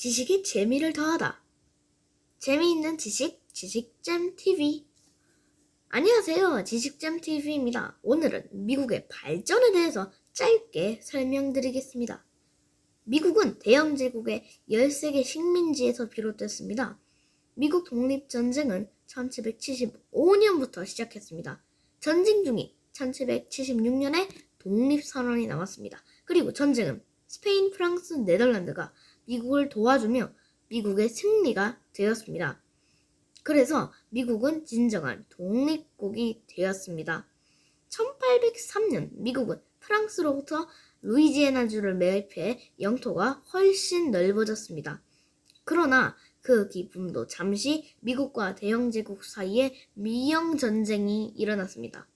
지식의 재미를 더하다. 재미있는 지식, 지식잼 TV. 안녕하세요. 지식잼 TV입니다. 오늘은 미국의 발전에 대해서 짧게 설명드리겠습니다. 미국은 대영 제국의 13개 식민지에서 비롯됐습니다. 미국 독립전쟁은 1775년부터 시작했습니다. 전쟁 중인 1776년에 독립선언이 나왔습니다. 그리고 전쟁은 스페인, 프랑스, 네덜란드가 미국을 도와주며 미국의 승리가 되었습니다. 그래서 미국은 진정한 독립국이 되었습니다. 1803년 미국은 프랑스로부터 루이지애나주를 매입해 영토가 훨씬 넓어졌습니다. 그러나 그 기쁨도 잠시 미국과 대영제국 사이에 미영 전쟁이 일어났습니다.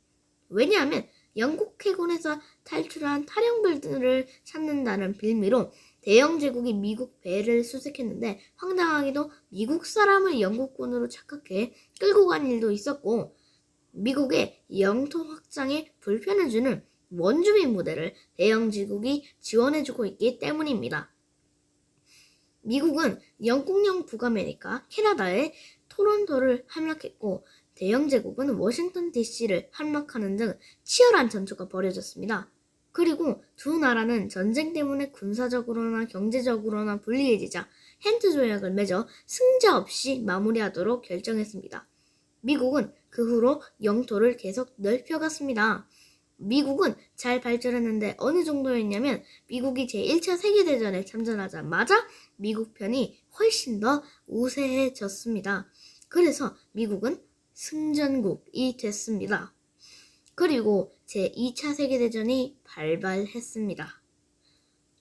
왜냐하면 영국 해군에서 탈출한 탈영벌들을 찾는다는 빌미로 대영 제국이 미국 배를 수색했는데 황당하게도 미국 사람을 영국군으로 착각해 끌고 간 일도 있었고 미국의 영토 확장에 불편을 주는 원주민 부대를 대영 제국이 지원해주고 있기 때문입니다. 미국은 영국령 북아메리카 캐나다의 토론토를 함락했고 대영 제국은 워싱턴 DC를 함락하는 등 치열한 전투가 벌어졌습니다. 그리고 두 나라는 전쟁 때문에 군사적으로나 경제적으로나 불리해지자 헨트 조약을 맺어 승자 없이 마무리하도록 결정했습니다. 미국은 그 후로 영토를 계속 넓혀갔습니다. 미국은 잘 발전했는데 어느 정도였냐면 미국이 제1차 세계대전에 참전하자마자 미국 편이 훨씬 더 우세해졌습니다. 그래서 미국은 승전국이 됐습니다. 그리고 제2차 세계대전이 발발했습니다.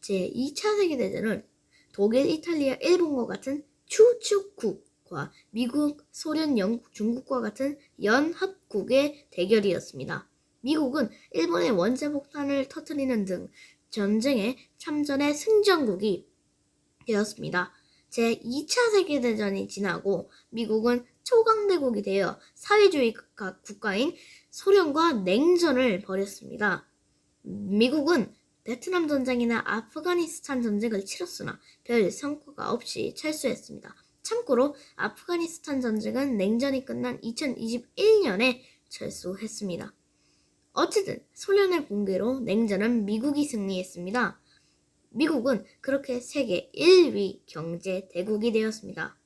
제2차 세계대전은 독일, 이탈리아, 일본과 같은 추축국과 미국, 소련, 영국, 중국과 같은 연합국의 대결이었습니다. 미국은 일본의 원자 폭탄을 터뜨리는 등 전쟁에 참전의 승전국이 되었습니다. 제2차 세계대전이 지나고 미국은 초강대국이 되어 사회주의 국가- 국가인 소련과 냉전을 벌였습니다. 미국은 베트남 전쟁이나 아프가니스탄 전쟁을 치렀으나 별 성과가 없이 철수했습니다. 참고로 아프가니스탄 전쟁은 냉전이 끝난 2021년에 철수했습니다. 어쨌든 소련의 붕괴로 냉전은 미국이 승리했습니다. 미국은 그렇게 세계 1위 경제 대국이 되었습니다.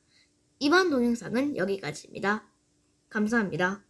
이번 동영상은 여기까지입니다. 감사합니다.